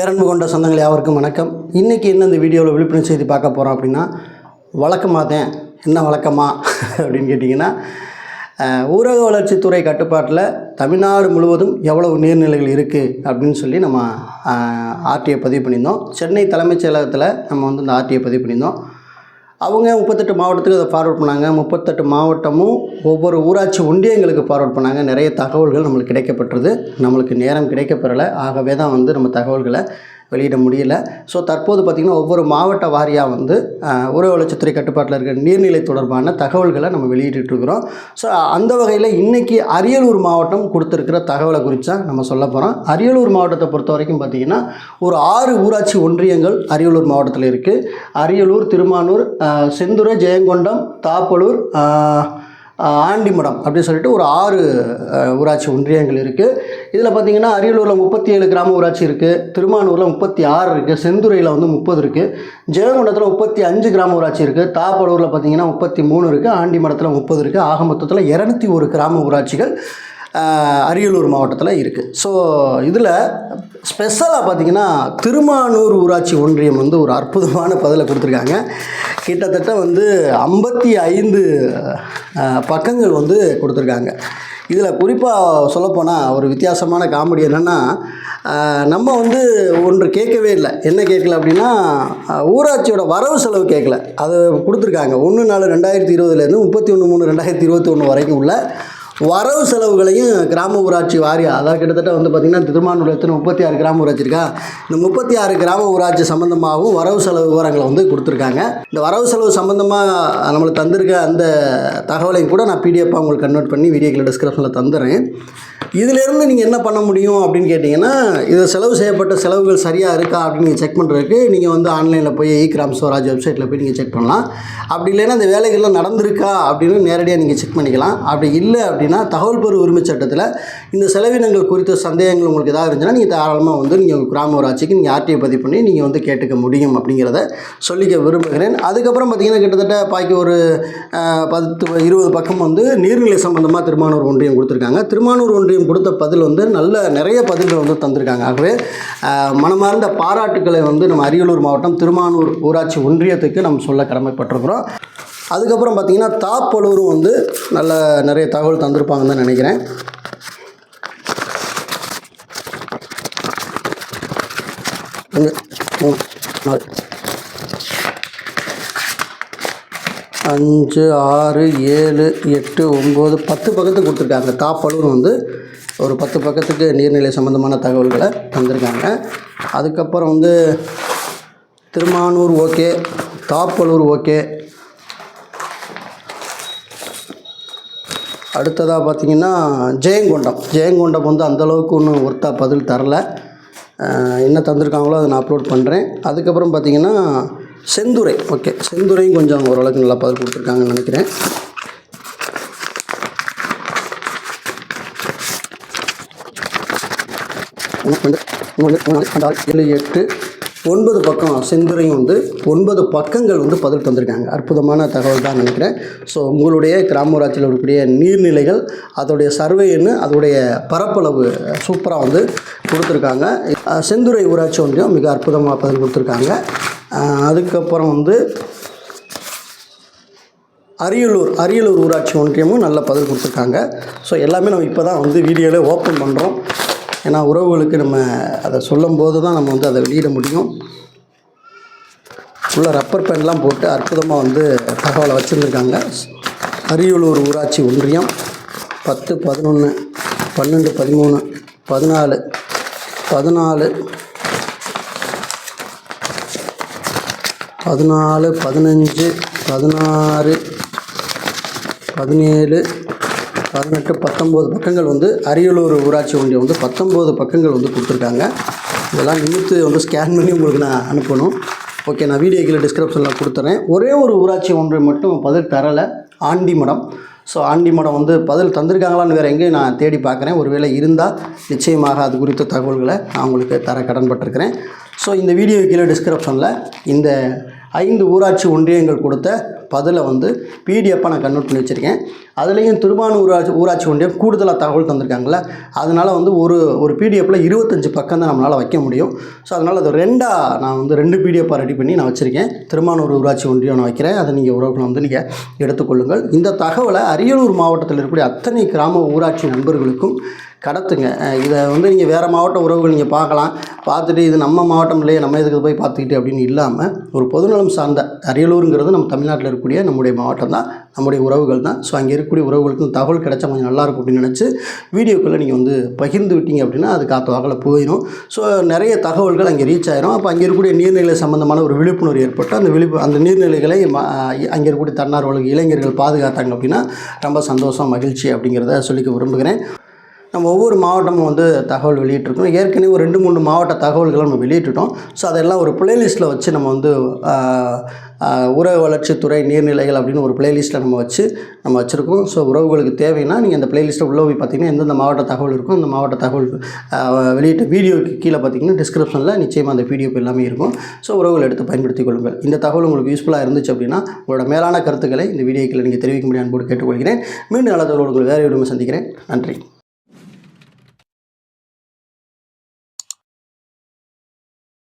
பேரன்பு கொண்ட சொந்தங்கள் யாவருக்கும் வணக்கம். இன்றைக்கி என்ன இந்த வீடியோவில் விழிப்புணர்வு செய்தி பார்க்க போகிறோம் அப்படின்னா வழக்கமாக தான் என்ன வழக்கமா அப்படின்னு கேட்டிங்கன்னா ஊரக வளர்ச்சித்துறை கட்டுப்பாட்டில் தமிழ்நாடு முழுவதும் எவ்வளவு நீர்நிலைகள் இருக்குது அப்படின்னு சொல்லி நம்ம ஆர்டிஐ பதிவு பண்ணியிருந்தோம். சென்னை தலைமைச் செயலகத்தில் நம்ம வந்து இந்த ஆர்டிஐ பதிவு பண்ணியிருந்தோம். அவங்க முப்பத்தெட்டு மாவட்டத்துக்கு அதை ஃபார்வர்ட் பண்ணாங்க. முப்பத்தெட்டு மாவட்டமும் ஒவ்வொரு ஊராட்சி ஒன்றியங்களுக்கு ஃபார்வர்ட் பண்ணாங்க. நிறைய தகவல்கள் நம்மளுக்கு கிடைக்கப்பட்டது நம்மளுக்கு நேரம் கிடைக்கப்பெறலை. ஆகவே தான் வந்து நம்ம தகவல்களை வெளியிட முடியல. ஸோ தற்போது பார்த்திங்கன்னா ஒவ்வொரு மாவட்ட வாரியாக வந்து உறவு வளர்ச்சித்துறை கட்டுப்பாட்டில் இருக்கிற நீர்நிலை தொடர்பான தகவல்களை நம்ம வெளியிட்டுருக்குறோம் ஸோ அந்த வகையில் இன்றைக்கி அரியலூர் மாவட்டம் கொடுத்துருக்கிற தகவலை குறித்தா நம்ம சொல்ல போகிறோம் அரியலூர் மாவட்டத்தை பொறுத்த வரைக்கும் பார்த்திங்கன்னா ஒரு ஆறு ஊராட்சி ஒன்றியங்கள் அரியலூர் மாவட்டத்தில் இருக்குது அரியலூர் திருமானூர் ஆஹ், செந்துறை ஜெயங்கொண்டம் தாப்பலூர் ஆண்டிமடம் அப்படின்னு சொல்லிட்டு ஒரு ஆறு ஊராட்சி ஒன்றியங்கள் இருக்குது இதில் பார்த்திங்கன்னா அரியலூரில் முப்பத்தி ஏழு கிராம ஊராட்சி இருக்குது திருமானூரில் முப்பத்தி ஆறு இருக்குது செந்துறையில் வந்து முப்பது இருக்குது ஜெயங்கொண்டத்தில் முப்பத்தி அஞ்சு கிராம ஊராட்சி இருக்குது தாப்பலூரில் பார்த்திங்கன்னா முப்பத்தி மூணு இருக்குது ஆண்டிமடத்தில் முப்பது இருக்குது ஆக மொத்தத்தில் இரநூத்தி ஒரு கிராம ஊராட்சிகள் அரியலூர் மாவட்டத்தில் இருக்குது ஸோ இதில் ஸ்பெஷலாக பார்த்தீங்கன்னா திருமானூர் ஊராட்சி ஒன்றியம் வந்து ஒரு அற்புதமான பதிலை கொடுத்துருக்காங்க. கிட்டத்தட்ட வந்து ஐம்பத்தி ஐந்து பக்கங்கள் வந்து கொடுத்துருக்காங்க. இதில் குறிப்பாக சொல்லப்போனால் ஒரு வித்தியாசமான காமெடி என்னென்னா நம்ம வந்து ஒன்று கேட்கவே இல்லை. என்ன கேட்கல அப்படின்னா ஊராட்சியோட வரவு செலவு கேட்கல. அது கொடுத்துருக்காங்க. ஒன்று நாலு ரெண்டாயிரத்தி இருபதுலேருந்து முப்பத்தி ஒன்று மூணு ரெண்டாயிரத்தி இருபத்தி ஒன்று வரைக்கும் உள்ள வரவு செலவுகளையும் கிராம ஊராட்சி வாரியம் அதாவது கிட்டத்தட்ட வந்து பார்த்திங்கன்னா திருமானூர் எத்தனை முப்பத்தி ஆறு கிராம ஊராட்சி இருக்கா இந்த முப்பத்தி ஆறு கிராம ஊராட்சி சம்மந்தமாகவும் வரவு செலவு விவரங்களை வந்து கொடுத்துருக்காங்க. இந்த வரவு செலவு சம்மந்தமாக நம்மளுக்கு தந்திருக்க அந்த தகவலையும் கூட நான் பிடிஎஃபாக உங்களுக்கு கன்வெர்ட் பண்ணி வீடியோக்கில் டிஸ்கிரிப்ஷனில் தந்துடுறேன் இதிலேருந்து நீங்கள் என்ன பண்ண முடியும் அப்படின்னு கேட்டிங்கன்னா இது செலவு செய்யப்பட்ட செலவுகள் சரியாக இருக்கா அப்படின்னு நீங்கள் செக் பண்ணுறதுக்கு நீங்கள் வந்து ஆன்லைனில் போய் இ கிராம் ஸ்வராஜ் வெப்சைட்டில் போய் நீங்கள் செக் பண்ணலாம். அப்படி இல்லைன்னா இந்த வேலைகள்லாம் நடந்திருக்கா அப்படின்னு நேரடியாக நீங்கள் செக் பண்ணிக்கலாம். அப்படி இல்லை அப்படின்னு தகவல் பெறு உரிமை சட்டத்தில் இந்த செலவினங்கள் குறித்த சந்தேகங்கள் உங்களுக்கு ஏதாவது இருந்துச்சுன்னா நீங்கள் தாராளமாக வந்து நீங்கள் கிராம ஊராட்சிக்கு நீங்கள் ஆர்டிஐ பதிவு பண்ணி நீங்கள் வந்து கேட்டுக்க முடியும் அப்படிங்கிறத சொல்லிக்க விரும்புகிறேன். அதுக்கப்புறம் பார்த்தீங்கன்னா கிட்டத்தட்ட பாக்கி ஒரு பத்து இருபது பக்கம் வந்து நீர்நிலை சம்பந்தமாக திருமானூர் ஒன்றியம் கொடுத்துருக்காங்க. திருமானூர் ஒன்றியம் கொடுத்த பதில் வந்து நல்ல நிறைய பதில்கள் வந்து தந்திருக்காங்க. ஆகவே மனமார்ந்த பாராட்டுக்களை வந்து நம்ம அரியலூர் மாவட்டம் திருமானூர் ஊராட்சி ஒன்றியத்துக்கு நம்ம சொல்ல கடமைப்பட்டிருக்கிறோம். அதுக்கப்புறம் பார்த்திங்கன்னா தாப்பலூரும் வந்து நல்ல நிறைய தகவல் தந்திருப்பாங்கன்னு தான் நினைக்கிறேன். நாலு. அஞ்சு ஆறு ஏழு எட்டு ஒம்பது பத்து பக்கத்துக்கு கொடுத்துருக்காங்க. தாப்பலூர் வந்து ஒரு பத்து பக்கத்துக்கு நீர்நிலை சம்மந்தமான தகவல்களை தந்திருக்காங்க. அதுக்கப்புறம் வந்து திருமானூர் ஓகே தாப்பலூர் ஓகே அடுத்ததாக பார்த்தீங்கன்னா ஜெயங்கொண்டம். ஜெயங்கொண்டம் வந்து அந்தளவுக்கு ஒன்றும் ஒர்த்தாக பதில் தரல. என்ன தந்திருக்காங்களோ அதை நான் அப்லோட் பண்ணுறேன் அதுக்கப்புறம் பார்த்தீங்கன்னா செந்துறை. ஓகே செந்துறையும் கொஞ்சம் ஓரளவுக்கு நல்லா பதில் கொடுத்துருக்காங்கன்னு நினைக்கிறேன். ஏழு எட்டு ஒன்பது பக்கம் செந்துறையும் வந்து ஒன்பது பக்கங்கள் வந்து பதில் தந்திருக்காங்க. அற்புதமான தகவல் தான் நினைக்கிறேன். ஸோ உங்களுடைய கிராம ஊராட்சியில் இருக்கக்கூடிய நீர்நிலைகள் அதோடைய சர்வேன்னு அதோடைய பரப்பளவு சூப்பராக வந்து கொடுத்துருக்காங்க. செந்துறை ஊராட்சி ஒன்றியம் மிக அற்புதமாக பதில் கொடுத்துருக்காங்க. அதுக்கப்புறம் வந்து அரியலூர் அரியலூர் ஊராட்சி ஒன்றியமும் நல்ல பதில் கொடுத்துருக்காங்க. ஸோ எல்லாமே நம்ம இப்போ தான் வந்து வீடியோவில் ஓப்பன் பண்ணுறோம் ஏன்னா உறவுகளுக்கு நம்ம அதை சொல்லும்போது தான் நம்ம வந்து அதை வெளியிட முடியும். உள்ள ரப்பர் பேன்லாம் போட்டு அற்புதமாக வந்து தகவலை வச்சுருந்துருக்காங்க. அரியலூர் ஊராட்சி ஒன்றியம் பத்து பதினொன்று பன்னெண்டு பதிமூணு பதினாலு பதினாலு பதினாலு பதினஞ்சு பதினாறு பதினேழு பதினெட்டு பத்தொம்போது பக்கங்கள் வந்து அரியலூர் ஊராட்சி ஒன்றியம் வந்து பத்தொம்போது பக்கங்கள் வந்து கொடுத்துருக்காங்க. இதெல்லாம் நிமித்து வந்து ஸ்கேன் பண்ணி உங்களுக்கு நான் அனுப்பணும். ஓகே நான் வீடியோ கீழே டிஸ்கிரிப்ஷனில் கொடுத்துறேன். ஒரே ஒரு ஊராட்சி ஒன்றியம் மட்டும் பதில் தரலை. ஆண்டிமடம் ஸோ ஆண்டிமடம் வந்து பதில் தந்திருக்காங்களான்னு வேறு எங்கேயும் நான் தேடி பார்க்குறேன். ஒருவேளை இருந்தால் நிச்சயமாக அது குறித்த தகவல்களை நான் உங்களுக்கு தர கடன்பட்டிருக்கிறேன். ஸோ இந்த வீடியோ கீழே டிஸ்கிரிப்ஷனில் இந்த ஐந்து ஊராட்சி ஒன்றியங்கள் கொடுத்த பதில் வந்து பிடிஎஃபாக நான் கன்வெர்ட் பண்ணி வச்சுருக்கேன். அதுலேயும் திருமான ஊராட்சி ஊராட்சி ஒன்றியம் கூடுதலாக தகவல் தந்திருக்காங்கல்ல அதனால் வந்து ஒரு ஒரு பிடிஎஃப்பில் இருபத்தஞ்சு பக்கம் தான் நம்மளால் வைக்க முடியும். ஸோ அதனால் அது ரெண்டாக நான் வந்து ரெண்டு பிடிஎஃபாக ரெடி பண்ணி நான் வச்சுருக்கேன். திருமானூர் ஊராட்சி ஒன்றியம் நான் வைக்கிறேன். அதை நீங்கள் உறவுகளை வந்து நீங்கள் எடுத்துக்கொள்ளுங்கள். இந்த தகவலை அரியலூர் மாவட்டத்தில் இருக்கக்கூடிய அத்தனை கிராம ஊராட்சி நண்பர்களுக்கும் கடத்துங்க. இதை வந்து நீங்கள் வேறு மாவட்ட உறவுகள் நீங்கள் பார்க்கலாம். பார்த்துட்டு இது நம்ம மாவட்டம் இல்லையே நம்ம இதுக்கு போய் பார்த்துக்கிட்டு அப்படின்னு இல்லாமல் ஒரு பொதுநலம் சார்ந்த அரியலூருங்கிறது நம்ம தமிழ்நாட்டில் இருக்கக்கூடிய நம்முடைய மாவட்டம் தான் நம்முடைய உறவுகள் தான். ஸோ அங்கே இருக்கக்கூடிய உறவுகளுக்கும் தகவல் கிடைச்சா கொஞ்சம் நல்லாயிருக்கும் அப்படின்னு நினச்சி வீடியோக்குள்ளே நீங்கள் வந்து பகிர்ந்து விட்டீங்க அப்படின்னா அது காற்று வாக்கில் போயிடும் ஸோ நிறைய தகவல்கள் அங்கே ரீச் ஆயிரும். அப்போ அங்கே இருக்கக்கூடிய நீர்நிலை சம்மந்தமான ஒரு விழிப்புணர்வு ஏற்பட்டு அந்த விழிப்பு அந்த நீர்நிலைகளை அங்கே இருக்கக்கூடிய தன்னார்வலர்கள் இளைஞர்கள் பாதுகாத்தாங்க அப்படின்னா ரொம்ப சந்தோஷம் மகிழ்ச்சி அப்படிங்கிறத சொல்லிக்க விரும்புகிறேன். நம்ம ஒவ்வொரு மாவட்டமும் வந்து தகவல் வெளியிட்டிருக்கோம். ஏற்கனவே ஒரு ரெண்டு மூணு மாவட்ட தகவல்களை நம்ம வெளியிட்டுட்டோம் ஸோ அதெல்லாம் ஒரு பிளேலிஸ்ட்டில் வச்சு நம்ம வந்து உறவு வளர்ச்சித்துறை நீர்நிலைகள் அப்படின்னு ஒரு பிளேலிஸ்ட்டில் நம்ம வச்சு நம்ம வச்சுருக்கோம். ஸோ உறவுகளுக்கு தேவைன்னா நீங்கள் அந்த பிளேலிஸ்ட்டில் உள்ளே போய் பார்த்தீங்கன்னா எந்தெந்த மாவட்ட தகவல் இருக்கும் அந்த மாவட்ட தகவல் வெளியிட்ட வீடியோக்கு கீழே பார்த்தீங்கன்னா டிஸ்கிரிப்ஷனில் நிச்சயமாக அந்த வீடியோ எல்லாமே இருக்கும். ஸோ உறவுகள் எடுத்து பயன்படுத்திக் கொள்ளுங்கள். இந்த தகவல் உங்களுக்கு யூஸ்ஃபுல்லாக இருந்துச்சு அப்படின்னா உங்களோட மேலான கருத்துக்களை இந்த வீடியோக்கில் நீங்கள் தெரிவிக்க முடியாது அன்போடு கேட்டுக்கொள்கிறேன். மீண்டும் நல்ல தகவல் உங்கள் வேறு விடுமை சந்திக்கிறேன். நன்றி.